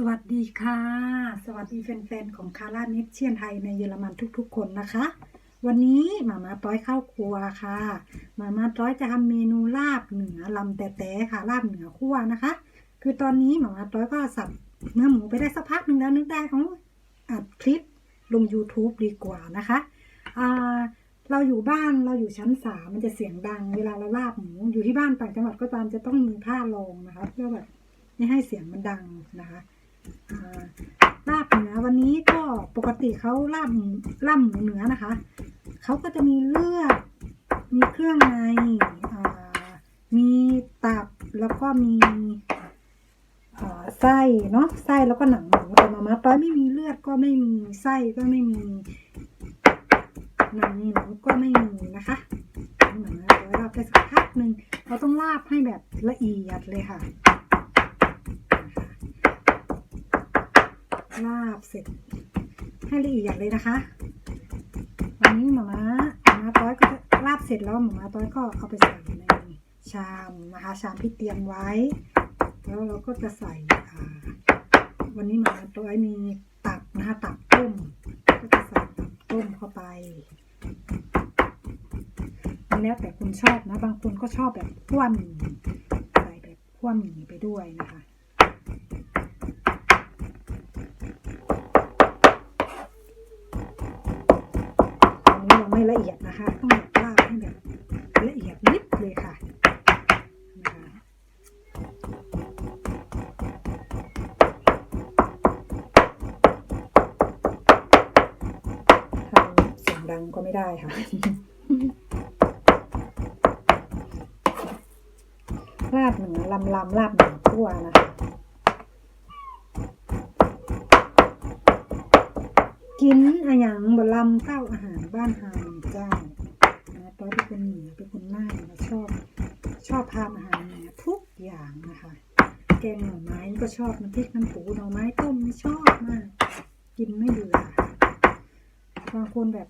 สวัสดีค่ะ สวัสดีแฟนๆของคาร่านิดเชียนไทยในเยอรมันทุกๆ คนนะคะ วันนี้หมามาต้อยเข้าครัวค่ะหมามาต้อยจะทำเมนูลาบเหนือลำแต่แต่ค่ะลาบเหนือคั่วนะคะ คือตอนนี้หมามาต้อยก็สับเนื้อหมูไปได้สักพักหนึ่งแล้วนึกได้ของอัดคลิปลง YouTube ดีกว่านะคะอ่าเราอยู่บ้านเราอยู่ชั้นสามมันจะเสียงดัง เวลาเราลาบหมูอยู่ที่บ้านต่างจังหวัดก็ตามจะต้องมีผ้ารองนะคะเพื่อแบบไม่ให้เสียงมันดังนะคะ ลาบเหนือวันนี้ก็ปกติเขาลาบลาบหมูเหนือนะคะ เขาก็จะมีเลือด มีเครื่องในมีตับแล้วก็มีไส้เนาะไส้แล้วก็หนังหมูแต่มาม่าต้อยไม่มีเลือดก็ไม่มีไส้ก็ไม่มีหนังหมูก็ไม่มีนะคะหมือนมาต้อยลาบไปสักพักหนึ่งเราต้องลาบให้แบบละเอียดเลยค่ะ ลาบเสร็จ ให้ละเอียดเลยนะคะ วันนี้หมาม้าหมามาต้อยก็จะลาบเสร็จแล้วหมามาต้อยก็เอาไปใส่ในชามนะคะ ชามที่เตรียมไว้ แล้วเราก็จะใส่วันนี้หมามาต้อยมีตับนะคะตับต้ม ก็จะใส่ตับต้มเข้าไปแล้วแต่คุณชอบนะ บางคนก็ชอบแบบขั้วหมี่ใส่แบบขั้วหมี่ไปด้วยนะคะ ไม่ละเอียดนะคะต้องแบบลาบให้แบบละเอียดนิดเลยค่ะทำเสียงดังก็ไม่ได้ค่ะลาบเหนือลำลำลาบเหนือคั่วนะคะกินอะยังบลำเต้าอาหาร บ้านฮาเจ้านะตอนที่เป็นเหนือเป็นคนน้านะชอบชอบทานอาหารเหนือทุกอย่างนะคะ แกงหน่อไม้ก็ชอบน้ำพริกน้ำปูหน่อไม้ต้มนี่ชอบมาก กินไม่เบื่อบางคนแบบ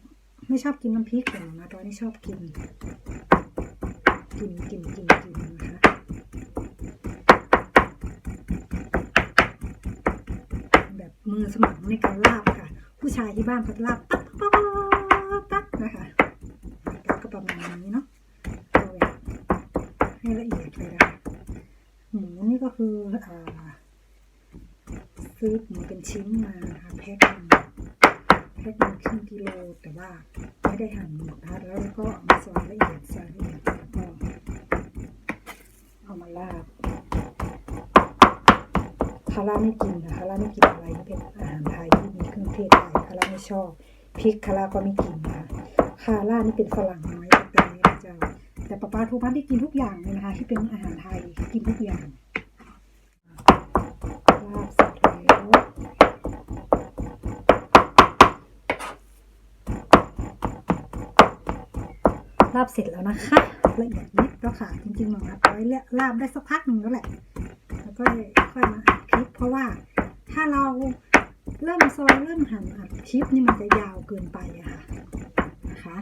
ไม่ชอบกินน้ำพริกแต่มาตอนนี้ชอบกิน กินกินกินกินนะคะแบบมือสมัครในการลาบค่ะ ผู้ชายที่บ้านเขาลาบตักตัก ซื้อหมูเป็นชิ้นมานะคะแพ็คหนึ่งแพ็คหนึ่งครึ่งกิโล แต่ว่าไม่ได้หั่นหมดนะคะแล้วก็มาซอยละเอียดซอยละเอียดแล้วก็เอามาลาบคาร่าไม่กินนะคาร่าไม่กินอะไรที่เป็นอาหารไทยที่มีเครื่องเทศไทยคาร่าไม่ชอบพริกคาร่าก็ไม่กินนะคะคาร่านี่เป็นฝรั่งน้อยแต่นะเจ้าแต่ป้าป้าทุกบ้านที่กินทุกอย่างเลยนะคะที่เป็นอาหารไทยกินทุกอย่างาบเสร็จแล้วนะคะละเอียดยิบแล้วค่ะ จริงๆหนูนับไว้ลาบได้สักพักหนึ่งแล้วแหละ แล้วก็ค่อยมาอัดคลิป เพราะว่าถ้าเราเริ่มซอยเริ่มหั่นอัดคลิปนี่มันจะยาวเกินไปอะค่ะนะคะ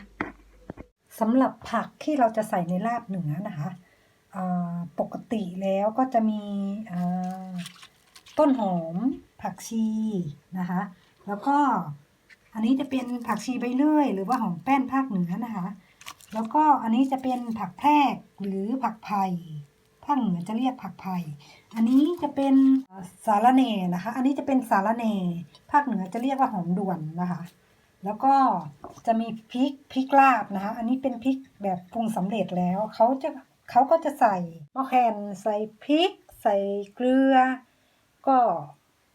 สำหรับผักที่เราจะใส่ในลาบเหนือนะคะปกติแล้วก็จะมีต้นหอมผักชีนะคะ แล้วก็อันนี้จะเป็นผักชีใบเลื่อย หรือว่าหอมแป้นภาคเหนือนะคะ แล้วก็อันนี้จะเป็นผักแพรกหรือผักไผ่ภาคเหนือจะเรียกผักไผ่อันนี้จะเป็นสารเนนะคะ อันนี้จะเป็นสารเนภาคเหนือจะเรียกว่าหอมด่วนนะคะ แล้วก็จะมีพริกพริกลาบนะคะ อันนี้เป็นพริกแบบปรุงสำเร็จแล้วเขาจะเขาก็จะใส่มะแขนใส่พริก ใส่เกลือ ก็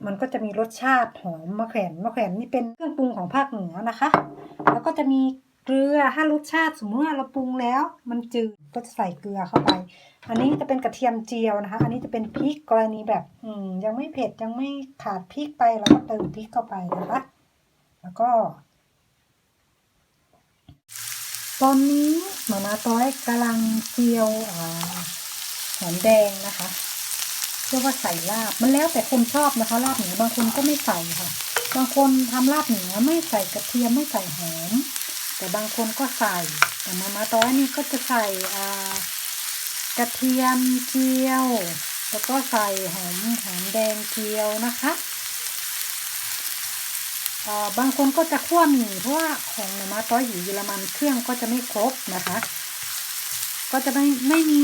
มันก็จะมีรสชาติหอมมะแขวนมะแขวนนี่เป็นเครื่องปรุงของภาคเหนือนะคะ แล้วก็จะมี เกลือถ้ารสชาติสมมติว่าเราปรุงแล้ว มันจืดก็จะใส่เกลือเข้าไป อันนี้จะเป็นกระเทียมเจียวนะคะ อันนี้จะเป็นพริกกรณีแบบอืมยังไม่เผ็ดยังไม่ขาดพริกไปเราก็เติมพริกเข้าไปนะคะแล้วก็ ตอนนี้หมามาต้อยกำลังเจียวอหอมแดงนะคะเพื่อว่าใส่ลาบมันแล้วแต่คนชอบนะคะลาบเหนือบางคนก็ไม่ใส่ค่ะ บางคนทำลาบเหนือไม่ใส่กระเทียมไม่ใส่หอม แต่บางคนก็ใส่ แต่มามาต้อยนี่ก็จะใส่อ่ากระเทียมเจียว แล้วก็ใส่หอมหอมแดงเจียวนะคะบางคนก็จะคั่วหมี่เพราะว่าของหมามาต้อยอยู่เยอรมันเครื่องก็จะไม่ครบนะคะ ก็จะไม่ไม่มี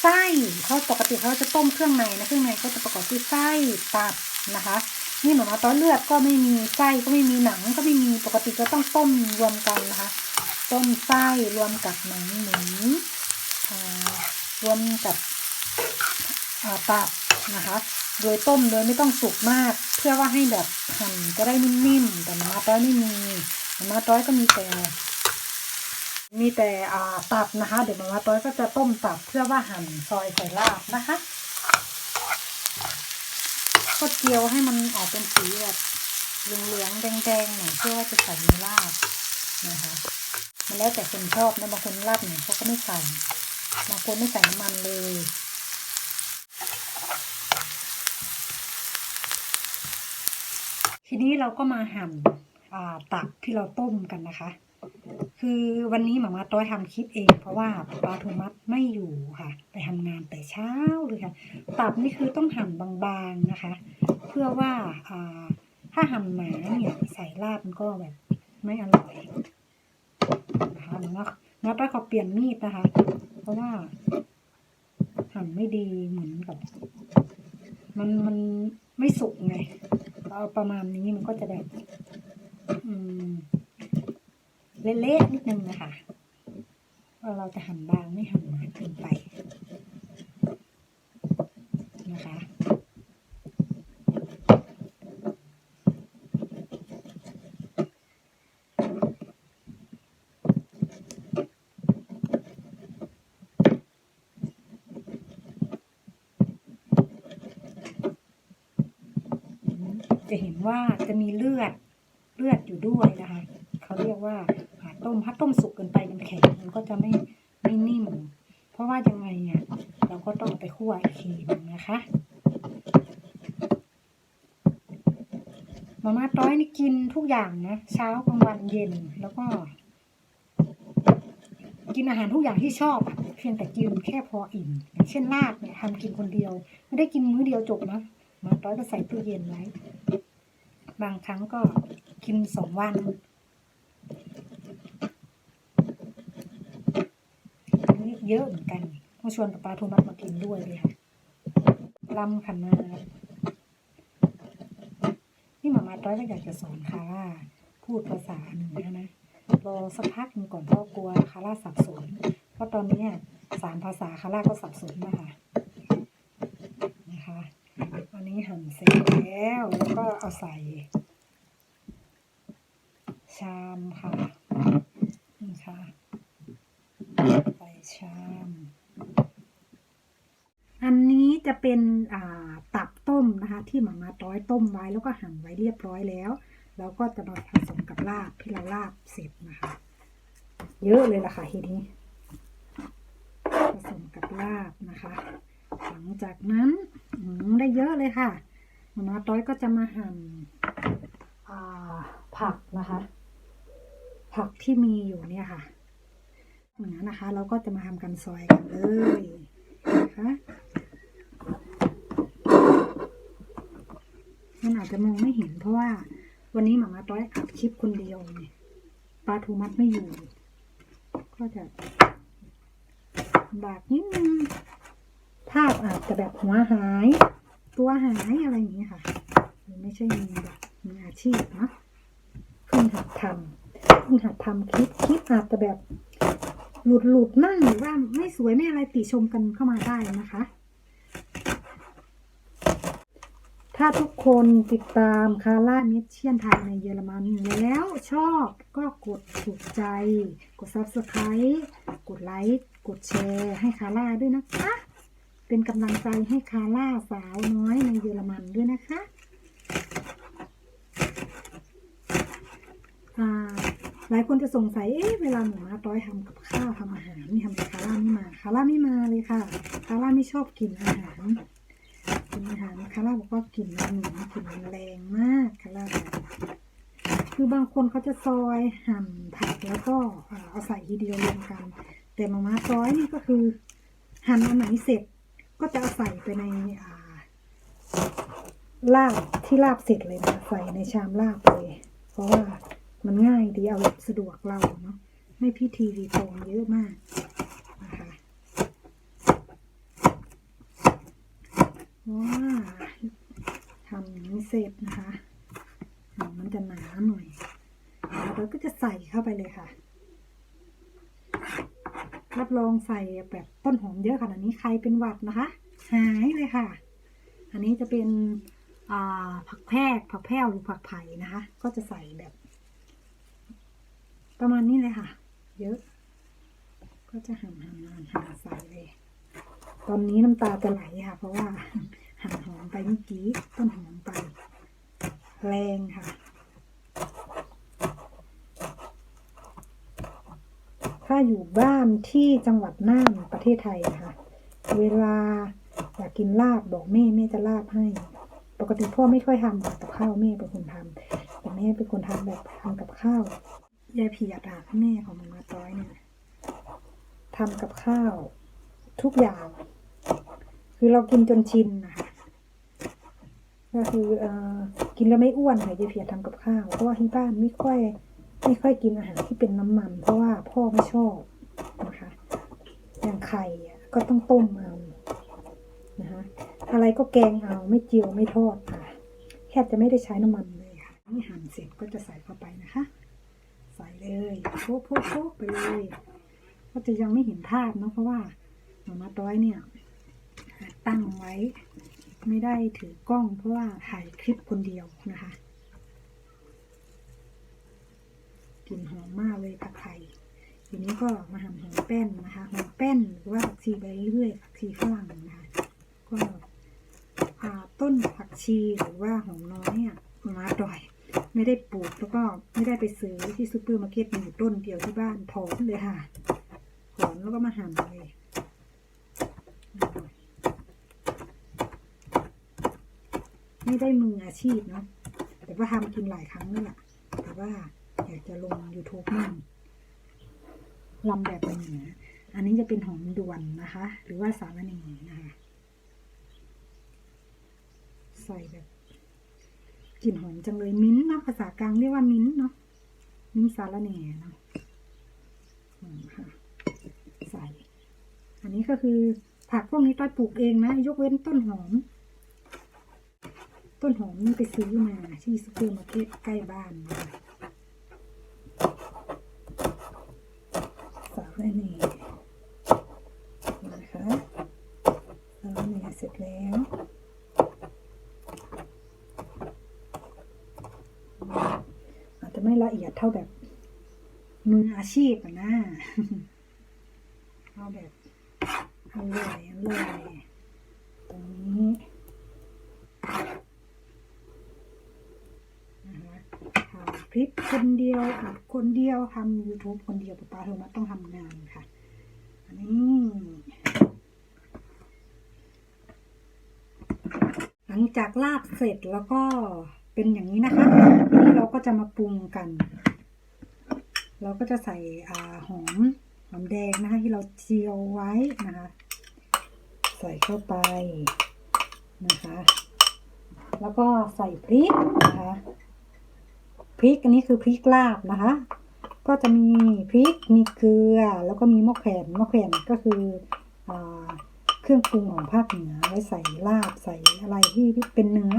ไส้เขาปกติเขาจะต้มเครื่องในนะเครื่องในก็จะประกอบด้วยไส้ตับนะคะ นี่หมามาต้อยเลือดก็ไม่มีไส้ก็ไม่มีหนังก็ไม่มีปกติก็ต้องต้มรวมกันนะคะ ต้มไส้รวมกับหนังหมูรวมกับตับนะคะ โดยต้มโดยไม่ต้องสุกมาก เพื่อว่าให้แบบหั่นจะได้นิ่มๆแต่มามาต้อยไม่มีมามาต้อยก็มีแต่มีแต่ตับนะคะ เดี๋ยวมาม่าต้อยก็จะต้มตับเพื่อว่าหั่นซอยใส่ลาบนะคะ ก็เจียวให้มันออกเป็นสีแบบเหลืองๆแดงๆหน่อยเพื่อว่าจะใส่ในลาบนะคะ มันแล้วแต่คนชอบนะบางคนลาบหน่อยเขาก็ไม่ใส่บางคนไม่ใส่น้ำมันเลยทีนี้เราก็มาหั่นตับที่เราต้มกันนะคะ คือวันนี้หมามาต้อยทำคลิปเอง เพราะว่าปลาโทมัสไม่อยู่ค่ะ ไปทำงานแต่เช้าเลยค่ะ ตับนี่คือต้องหั่นบางๆนะคะ เพื่อว่าอ่าถ้าหั่นหนาเนี่ยใส่ลาบมันก็แบบไม่อร่อยนะคะหนูว่าหมาต้อยขอเปลี่ยนมีดนะคะ เพราะว่าหั่นไม่ดีเหมือนกับ มันมันไม่สุกไงเอาประมาณนี้มันก็จะแบบ อืม เละๆนิดนึงนะคะว่าเราจะหั่นบางไม่หั่นหนาเกินไปนะคะจะเห็นว่าจะมีเลือดเลือดอยู่ด้วยนะคะ เขาเรียกว่าหา ต้มถ้าต้มสุกเกินไปมันแข็งมันก็จะไม่ไม่นิ่ม เพราะว่ายังไงเนี่ยเราก็ต้องไปคั่วอีกทีนึงนะคะมาม่าต้อยนี่กินทุกอย่างนะเช้ากลางวันเย็นแล้วก็ กินอาหารทุกอย่างที่ชอบ เพียงแต่กินแค่พออิ่มอย่างเช่นลาบเนี่ยทำกินคนเดียว ไม่ได้กินมื้อเดียวจบนะมาต้อยก็ใส่ตู้เย็นไว้ บางครั้งก็กินสองวันอันนี้ เยอะเหมือนกันมาชวนปลาโทมัสมากินด้วยเลยค่ะลำขันมานี่หมามาต้อยก็อยากจะสอนคาร่าพูดภาษาหนึ่งนะนะรอสักพักหนึ่งก่อนเพราะกลัวคาร่าสับสน เพราะตอนนี้สามภาษาคาร่าก็สับสนนะคะนะคะอันนี้หั่นเสร็จแล้วแล้วก็เอาใส่ ชามค่ะนี่ค่ะใส่ชาม อันนี้จะเป็นอ่าตับต้มนะคะ ที่หมามา ต้มไว้แล้วก็หั่นไว้เรียบร้อยแล้วแล้วก็จะมาผสมกับลาบที่เราลาบเสร็จนะคะ เยอะเลยล่ะค่ะทีนี้ ผสมกับลาบนะคะ หลังจากนั้นอืได้เยอะเลยค่ะมามาต้อยก็จะมาหั่นผักนะคะ ผักที่มีอยู่เนี่ยค่ะเหนือนะคะ เราก็จะมาทำกันซอยกันเลยนะคะ มันอาจจะมองไม่เห็นเพราะว่า วันนี้หมามาต้อยอัดคลิปคนเดียวไงปลาทูมัดไม่อยู่ ก็จะบากนิดนึงภาพอาจจะแบบหัวหาย ตัวหายอะไรอย่างนี้ค่ะไม่ใช่มีแบบมีอาชีพนะเพิ่งหัดทำเพิ่งหัดทำคลิปคลิปอาจจะแบบ หลุดหลุดๆมั่งหรือว่าไม่สวยไม่อะไรติชมกันเข้ามาได้นะคะ ถ้าทุกคนติดตามคาร่าเมเชียนไทยในเยอรมันแล้วชอบก็กดถูกใจ กด subscribe กดไลค์ กดแชร์ให้คาร่าด้วยนะคะ เป็นกำลังใจให้คาร่าสาวน้อยในเยอรมันด้วยนะคะอ่าหลายคนจะสงสัย เอ๊ะ เวลาหนูมาต้อยทำกับข้าวทำอาหารนี่ทำไมคาร่าไม่มา คาร่าไม่มาเลยค่ะ คาร่าไม่ชอบกินอาหาร กินอาหารคาร่าบอกว่ากลิ่นมันเหม็นกลิ่นมันแรงมากคาร่าบอกคือบางคนเขาจะซอยหั่นผักแล้วก็เอาใส่ทีเดียวรวมกัน แต่มาม่าซอยนี่ก็คือ หั่นอันไหนเสร็จก็จะเอาใส่ไปในลาบที่ลาบเสร็จเลยนะใส่ในชามลาบเลยเพราะว่ามันง่ายดีเอาแบบสะดวกเราเนาะไม่พิธีรีตองเยอะมากนะคะ ว้าทำอย่างนี้เสร็จนะคะหอมมันจะหนาหน่อยแล้วก็จะใส่เข้าไปเลยค่ะ รับรองใส่แบบต้นหอมเยอะขนาดนี้ใครเป็นหวัดนะคะ หายเลยค่ะ อันนี้จะเป็นผักแพรกผักแพรวหรือผักไผ่นะคะ ก็จะใส่แบบ ประมาณนี้เลยค่ะ เยอะ ก็จะหั่นหั่นหั่นใส่เลย อนนี้น้ำตาจะไหลค่ะ เพราะว่าหั่นหอมไปเมื่อกี้ต้นหอมไป แรงค่ะ ถ้าอยู่บ้านที่จังหวัดน่านประเทศไทยนะคะเวลาอยากกินลาบบอกแม่แม่จะลาบให้ ปกติพ่อไม่ค่อยทำกับข้าวแม่เป็นคนทำแต่แม่เป็นคนทำแบบทำกับข้าวยายเพียดาแม่ของมันมาต้อยเนี่ยทำกับข้าวทุกอย่าง คือเรากินจนชินนะคะก็คือเอ่อกินแล้วไม่อ้วนค่ะยายเพียรทำกับข้าว เพราะว่าที่บ้านไม่ค่อย ไม่ค่อยกินอาหารที่เป็นน้ำมัน เพราะว่าพ่อไม่ชอบนะคะ อย่างไข่ก็ต้องต้มเอานะคะอะไรก็แกงเอาไม่เจียวไม่ทอดค่ะแทบจะไม่ได้ใช้น้ำมันเลยค่ะนี่หั่นเสร็จก็จะใส่เข้าไปนะคะ ใส่เลยโป๊ะโป๊ะโป๊ะไปเลย ก็จะยังไม่เห็นภาพเนาะเพราะว่าหมามาต้อยเนี่ย ตั้งไว้ ไม่ได้ถือกล้องเพราะว่าถ่ายคลิปคนเดียวนะคะกลิ่นหอมมากเลยผักไทยทีนี้ก็มาหั่นหอมแป้นนะคะหอมแป้นหรือว่าผักชีใบเลื่อยผักชีฝรั่งนะคะก็ต้นผักชีหรือว่าหอมน้อยอะมาดอย ไม่ได้ปลูกแล้วก็ไม่ได้ไปซื้อที่ซูเปอร์มาร์เก็ตมีต้นเดียวที่บ้านถอนเลยค่ะถอนแล้วก็มาหั่นเลย ไม่ได้มืออาชีพเนาะแต่ว่าทำกินหลายครั้งนั่แหละแต่ว่าอยากจะลง YouTube มั่งลำแบบเหนืออันนี้จะเป็นหอมด่วนนะคะ หรือว่าสาระเนนะคะ ใส่แบบกลิ่นหอมจังเลยมิ้นท์เนาะภาษากลางเรียกว่ามิ้นท์เนาะมิ้นท์สาระเนเนาะค่ะใส่ อันนี้ก็คือผักพวกนี้ต้อยปลูกเองนะ ยกเว้นต้นหอม ต้นหอมนี่ไปซื้อมาที่ซูเปอร์มาร์เก็ตใกล้บ้านนะคะสาระเนนะคะสาระเนเสร็จแล้วอาจจะไม่ละเอียดเท่าแบบมืออาชีพนะเอาแบบอร่อยอร่อยตรงนี้นะคะถ่าย คนเดียวอัดคนเดียวทำ YouTube คนเดียวป๊าป๊าโทมัสต้องทำงานค่ะอันนี้หลังจากลาบเสร็จแล้วก็เป็นอย่างนี้นะคะทีนี้เราก็จะมาปรุงกัน เราก็จะใส่อาหอมหอมแดงนะคะ ที่เราเจียวไว้นะคะ ใส่เข้าไปนะคะ แล้วก็ใส่พริกนะคะ พริกอันนี้คือพริกลาบนะคะ ก็จะมีพริกมีเกลือ แล้วก็มีมะแขวนมะแขวนก็คืออเครื่องปรุงของภาคเหนือไว้ใส่ลาบใส่อะไรที่เป็นเนื้อ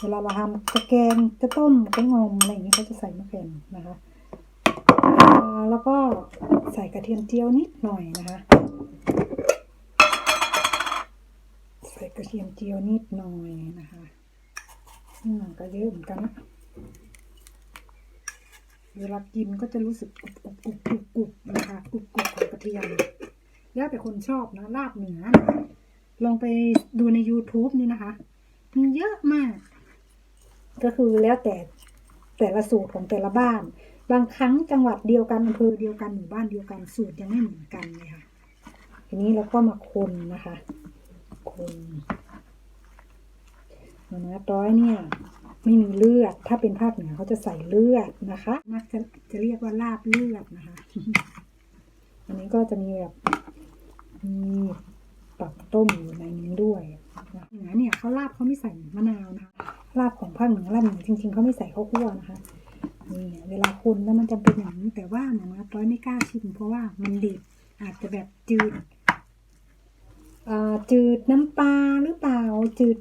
เวลาเราทำจะแกงจะต้มจะงมอะไรอย่างนี้เขาจะใส่มะเขือนะคะแล้วก็ใส่กระเทียมเจียวนิดหน่อยนะคะ ใส่กระเทียมเจียวนิดหน่อยนะคะอืมก็เยอะเหมือนกันนะ เวลากินก็จะรู้สึกกรุบกรุบกรุบกรุบนะคะกรุบกรุบของกระเทียมแล้วแต่คนชอบนะลาบเหนือ ลองไปดูใน YouTube นี่นะคะมีเยอะมาก ก็คือแล้วแต่แต่ละสูตรของแต่ละบ้าน บางครั้งจังหวัดเดียวกันอำเภอเดียวกันหมู่บ้านเดียวกันสูตรยังไม่เหมือนกันเลยค่ะทีนี้เราก็มาคนนะคะ คนมานะต้อยเนี่ย ไม่มีเลือด ถ้าเป็นภาคเหนือเขาจะใส่เลือดนะคะ มักจะจะเรียกว่าลาบเลือดนะคะ อันนี้ก็จะมีแบบมีตับต้มอยู่ในนี้ด้วยนะเหนือเนี่ยเขาลาบเขาไม่ใส่มะนาวนะคะลาบของภาคเหนือลาบเหนือจริง ๆเขาไม่ใส่ข้าวคั่วนะคะนี่เวลาคนแล้วมันจะเป็นอย่างนี้แต่ว่าหมามาต้อยไม่กล้าชิมเพราะว่ามันดิบอาจจะแบบจืดอ่าจืดน้ำปลาหรือเปล่าจืด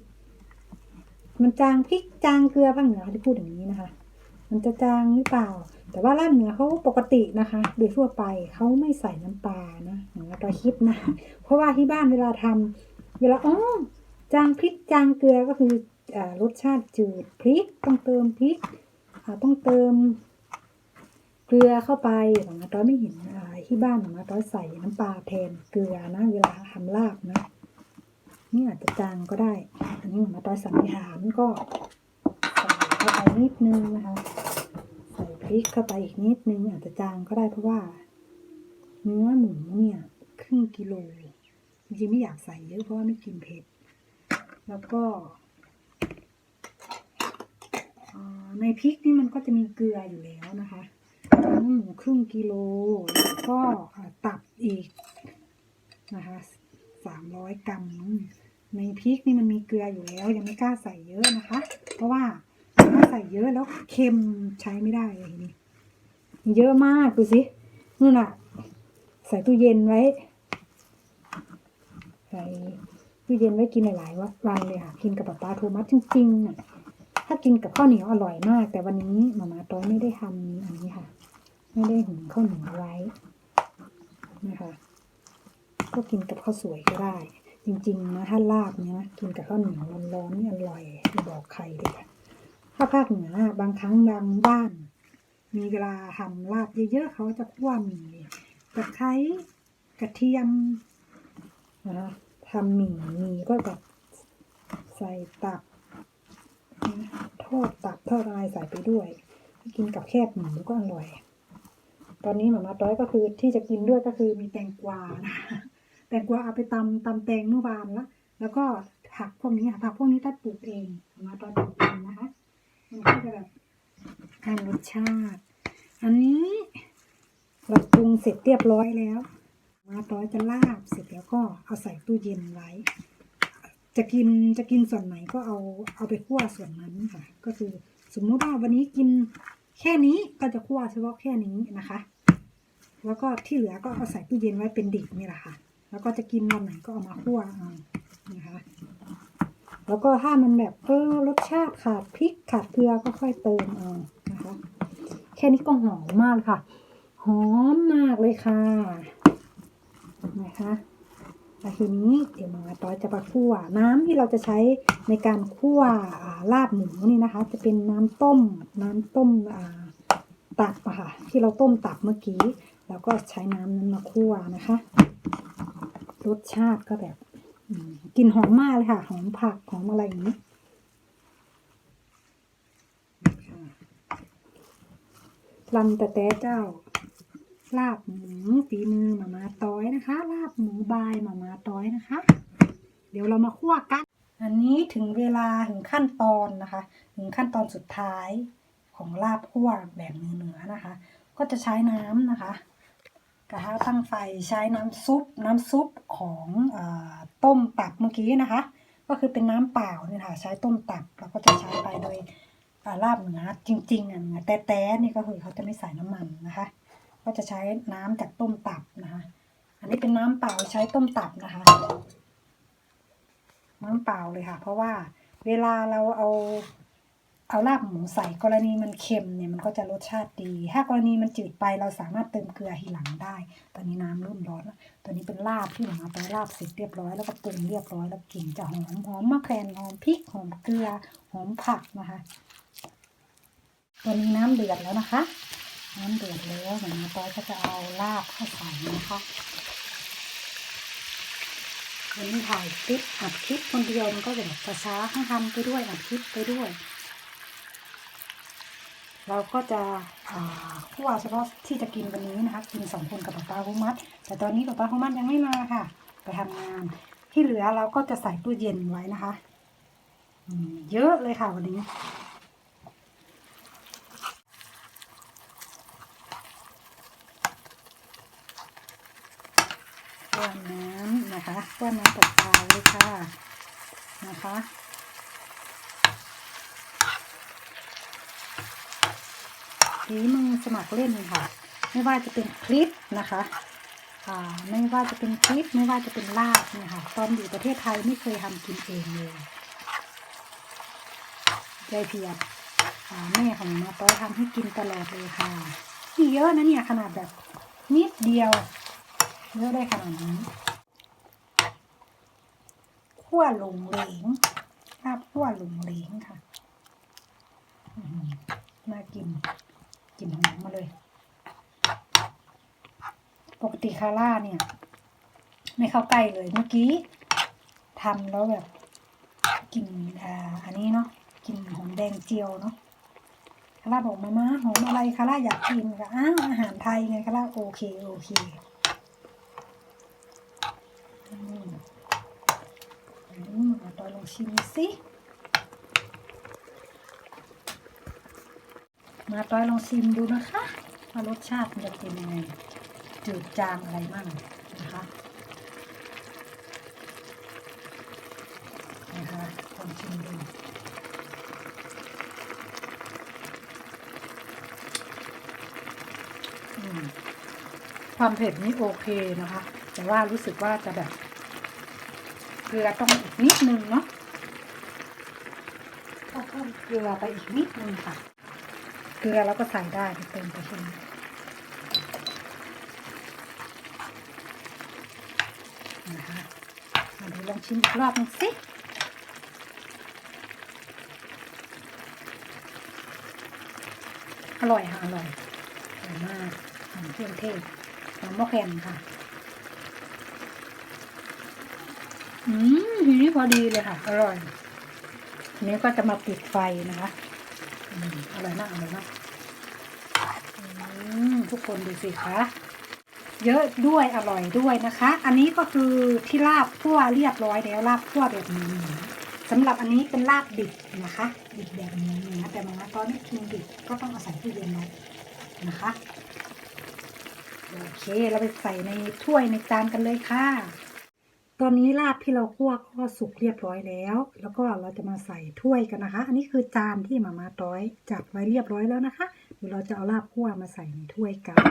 มันจางพริกจางเกลือภาคเหนือเขาจะพูดอย่างนี้นะคะ มันจะจางหรือเปล่า แต่ว่าลาบเหนือเขาปกตินะคะ โดยทั่วไปเขาไม่ใส่น้ำปลานะหนูตอยคิดนะ เพราะว่าที่บ้านเวลาทำเวลาอ๋อจางพริกจางเกลือก็คืออรสชาติจืดพริกต้องเติมพริกต้องเติมเกลือเข้าไปหมาต้อยไม่เห็นที่บ้านหมาต้อยใส่น้ำปลาแทนเกลือนะ เวลาทำลาบนะ นี่อาจจะจางก็ได้ อันนี้หมาตอยสันนิษฐานก็ใส่เข้าไปนิดนึงนะคะ ใส่พริกเข้าไปอีกนิดนึงอาจจะจางก็ได้เพราะว่า เนื้อหมูเนี่ยครึ่งกิโลจริงๆไม่อยากใส่เยอะเพราะว่าไม่กินเผ็ด แล้วก็ในพริกนี่มันก็จะมีเกลืออยู่แล้วนะคะเนื้อหมูครึ่งกิโลแล้วก็ตับอีกนะคะสามร้อยกรัม ในพริกนี่มันมีเกลืออยู่แล้ว ยังไม่กล้าใส่เยอะนะคะ เพราะว่าถ้าใส่เยอะแล้วเค็มใช้ไม่ได้เลยทีนี้เยอะมากดูสินู่น่ะใส่ตู้เย็นไว้ ใส่ตู้เย็นไว้กินหลายๆวันเลยค่ะกินกับปลาปลาโทมัสจริงๆน่ะถ้ากินกับข้าวเหนียวอร่อยมาก แต่วันนี้หมามาต้อยไม่ได้ทำอันนี้ค่ะ ไม่ได้หุงข้าวเหนียวไว้นะคะก็กินกับข้าวสวยก็ได้ จริงๆนะถ้าลาบเนี้ยนะกินกับข้าวเหนียวร้อนๆนี่อร่อยบอกใครเลยค่ะถ้าภาคเหนือบางครั้งบางบ้าน มีเวลาทำลาบเยอะๆเขาจะคั่วหมี่ตะไคร้กระเทียมนะทำหมี่หมี่ก็แบบใส่ตับทอดตับทอดอะไรใส่ไปด้วย กินกับแคบหมูก็อร่อย ตอนนี้หมามาต้อยก็คือที่จะกินด้วยก็คือมีแตงกวานะ แตงกวาเอาไปตำตำแตงเมื่อวานแล้วแล้วก็ผักพวกนี้ค่ะผักพวกนี้ตัดปลูกเองมาตอยปลูกเองนะคะมันก็จะแบบให้รสชาติ อันนี้เราปรุงเสร็จเรียบร้อยแล้ว มาต้อยจะลาบเสร็จแล้วก็เอาใส่ตู้เย็นไว้ จะกินจะกินส่วนไหนก็เอาเอาไปคั่วส่วนนั้นค่ะ ก็คือสมมุติว่าวันนี้กินแค่นี้ก็จะคั่วเฉพาะแค่นี้นะคะ แล้วก็ที่เหลือก็เอาใส่ตู้เย็นไว้เป็นดิบนี่แหละค่ะ แล้วก็จะกินวันไหนก็เอามาคั่วเอานะคะ แล้วก็ถ้ามันแบบเออรสชาติขาดพริกขาดเกลือก็ค่อยเติมเอานะคะ แค่นี้ก็หอมมากค่ะ หอมมากเลยค่ะนะคะแล้วทีนี้เดี๋ยวมาต้อยจะมาคั่วน้ำที่เราจะใช้ในการคั่วลาบหมูนี่นะคะ จะเป็นน้ำต้ม น้ำต้มตับค่ะที่เราต้มตับเมื่อกี้ แล้วก็ใช้น้ำนั้นมาคั่วนะคะ รสชาติก็แบบกลินหอมมากเลยค่ะหอมผักหอมอะไรอย่างนี้ลำแต่แต่เจ้า ลาบหมูฝีมือหมามาต้อยนะคะ ลาบหมูบายหมามาต้อยนะคะ เดี๋ยวเรามาคั่วกัน อันนี้ถึงเวลาถึงขั้นตอนนะคะ ถึงขั้นตอนสุดท้ายของลาบคั่วแบบเนื้อๆนะคะ ก็จะใช้น้ำนะคะ กระทะตั้งไฟใช้น้ำซุปน้ำซุปของอต้มตับเมื่อกี้นะคะ ก็คือเป็นน้ำเปล่าเนี่ยค่ะใช้ต้มตับเราก็จะใช้ไปโดยเอ่อลาบเนื้อจริงๆอะเนื้อแต้ๆนี่ก็คือเขาจะไม่ใส่น้ำมันนะคะ ก็จะใช้น้ำจากต้มตับนะคะ อันนี้เป็นน้ำเปล่าใช้ต้มตับนะคะ น้ำเปล่าเลยค่ะ เพราะว่าเวลาเราเอา เอาลาบหมูใส่กรณีมันเค็มเนี่ยมันก็จะรสชาติดี ถ้ากรณีมันจืดไปเราสามารถเติมเกลือทีหลังได้ ตอนนี้น้ำเริ่มร้อนแล้วตอนนี้เป็นลาบที่หนูมาไปลาบเสร็จเรียบร้อยแล้วก็ปรุงเรียบร้อยแล้วกลิ่นจะหอมหอมมะแขวนหอมพริกหอมเกลือหอมผักนะคะตอนนี้น้ำเดือดแล้วนะคะ น้ำเดือดแล้วหนูมาต้อยก็จะเอาลาบเข้าใส่นะคะวันนี้ถ่ายคลิปอัดคลิปคนเดียวมันก็จะแบบช้าๆทั้งทำไปด้วยอัดคลิปไปด้วย เราก็จะคั่วเฉพาะที่จะกินวันนี้นะคะกินสองคนกับป๊าป๊าฮุมัดแต่ตอนนี้ป๊าป๊าฮุมัดยังไม่มาค่ะ ไปทำงาน ที่เหลือเราก็จะใส่ตู้เย็นไว้นะคะเยอะเลยค่ะวันนี้ต้วนน้ำนะคะต้วนน้ำเปลาเลยค่ะนะคะ ฝีมือสมัครเล่นค่ะ ไม่ว่าจะเป็นคลิปนะคะไม่ว่าจะเป็นคลิปไม่ว่าจะเป็นลาบเนี่ยค่ะตอนอยู่ประเทศไทยไม่เคยทำกินเองเลยยายเพียรแม่ของมาต้อยทำให้กินตลอดเลยค่ะนี่เยอะนะเนี่ยขนาดแบบนิดเดียวเยอะได้ขนาดนี้ขั้วหลงเหลงลาบขั้วหลงเหลงค่ะน่ากิน กลินหอมมาเลย ปกติคาร่าเนี่ย ไม่เข้าใกล้เลยเมื่อกี้ทำแล้วแบบกลินอ่าอันนี้เนาะกลินหอมแดงเจียวเนาะคาร่าบอกมามาหอมอะไรคาร่าอยากกินก็อ้าวอาหารไทยไงคาร่าโอเคโอเคอืมอืมต่อยลองชิมสิ มาต่อยลองชิมดูนะคะว่ารสชาติมันจะเป็นยังไงจืดจางอะไรมั่งนะคะนะคะลองชิมดูความเผ็ดนี่โอเคนะคะ แต่ว่ารู้สึกว่าจะแบบเกลือต้องอีกนิดนึงเนาะต้องเพิ่มเกลือไปอีกนิดนึงค่ะ เกลือเราก็ใส่ได้ไเติมไปเชิมนะคะมาดูลองชิมอีกรอบนึงสิอร่อยค่ะอร่อยอร่อยมากหอมเครื่องเทศหอมมะแขมค่ะ อืมทีนี้พอดีเลยค่ะ อร่อยนี้ก็จะมาปิดไฟนะคะ อร่อยมากอร่อยมากอืมทุกคนดูสิคะเยอะด้วยอร่อยด้วยนะคะ อันนี้ก็คือที่ลาบคั่วเรียบร้อยแล้วลาบคั่วแบบนี้สำหรับอันนี้เป็นลาบดิบนะคะดิบแบบนี้นะแต่มาตอนนี้กินดิบก็ต้องอาใส่ตู้เย็นไว้นะคะโอเคเราไปใส่ในถ้วยในจานกันเลยค่ะ ตอนนี้ลาบที่เราคั่วก็สุกเรียบร้อยแล้ว แล้วก็เราจะมาใส่ถ้วยกันนะคะ อันนี้คือจานที่มามาต้อยจัดไว้เรียบร้อยแล้วนะคะเดี๋ยวเราจะเอาลาบคั่วมาใส่ในถ้วยกัน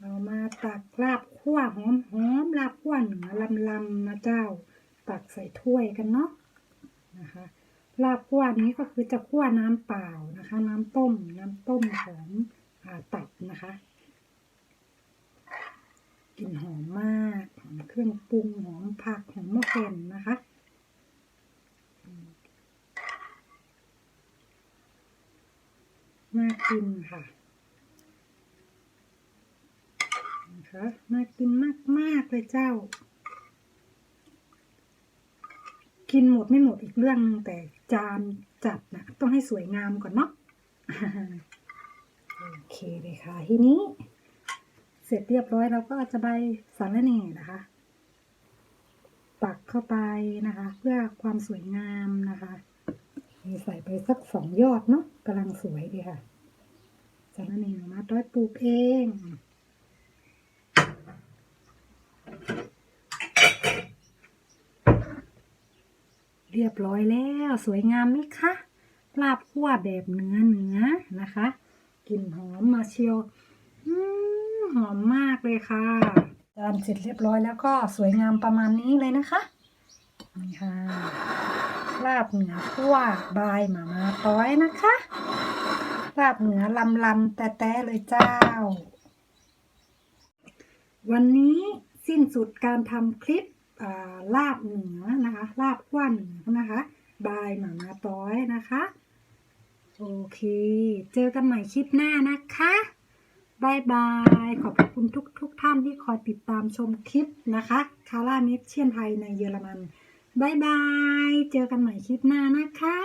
เรามาตักลาบคั่วหอมหอมลาบคั่วเหนือลำลำๆนะเจ้า ตักใส่ถ้วยกันเนาะนะคะลาบคั่วนี้ก็คือจะคั่วน้ำเปล่านะคะ น้ำต้มน้ำต้มของอตับนะคะ กลิ่นหอมมากหอมเครื่องปรุงหอมผักหอมมะเขือนะคะน่ากินค่ะนะคะน่ากินมากๆเลยเจ้า กินหมดไม่หมดอีกเรื่องนึงแต่จานจัดนะต้องให้สวยงามก่อนเนาะโอเคเลยค่ะ ทีนี้ เสร็จเรียบร้อยเราก็จะใบสารแหน่นะคะ ปักเข้าไปนะคะ เพื่อความสวยงามนะคะนี่ใส่ไปสักสองยอดเนาะกำลังสวยดีค่ะสารแหน่มาต้อยปลูกเองเรียบร้อยแล้วสวยงามไหมคะ ลาบคั่วแบบเนื้อเนื้อนะคะ กลิ่นหอมมาเชียว อืม หอมมากเลยค่ะจานเสร็จเรียบร้อยแล้วก็สวยงามประมาณนี้เลยนะคะนี่ค่ะลาบเหนือคั่วบายหมามาต้อยนะคะลาบเหนือลำลำแต่แต่เลยเจ้า วันนี้สิ้นสุดการทำคลิปลาบเหนือนะคะ ลาบกว้านเหนือนะคะ บายหมามาต้อยนะคะ โอเค เจอกันใหม่คลิปหน้านะคะ บายบาย ขอบคุณทุกทุกท่านที่คอยติดตามชมคลิปนะคะคาร่าเมดเชียนไทยในเยอรมันบายบาย เจอกันใหม่คลิปหน้านะคะ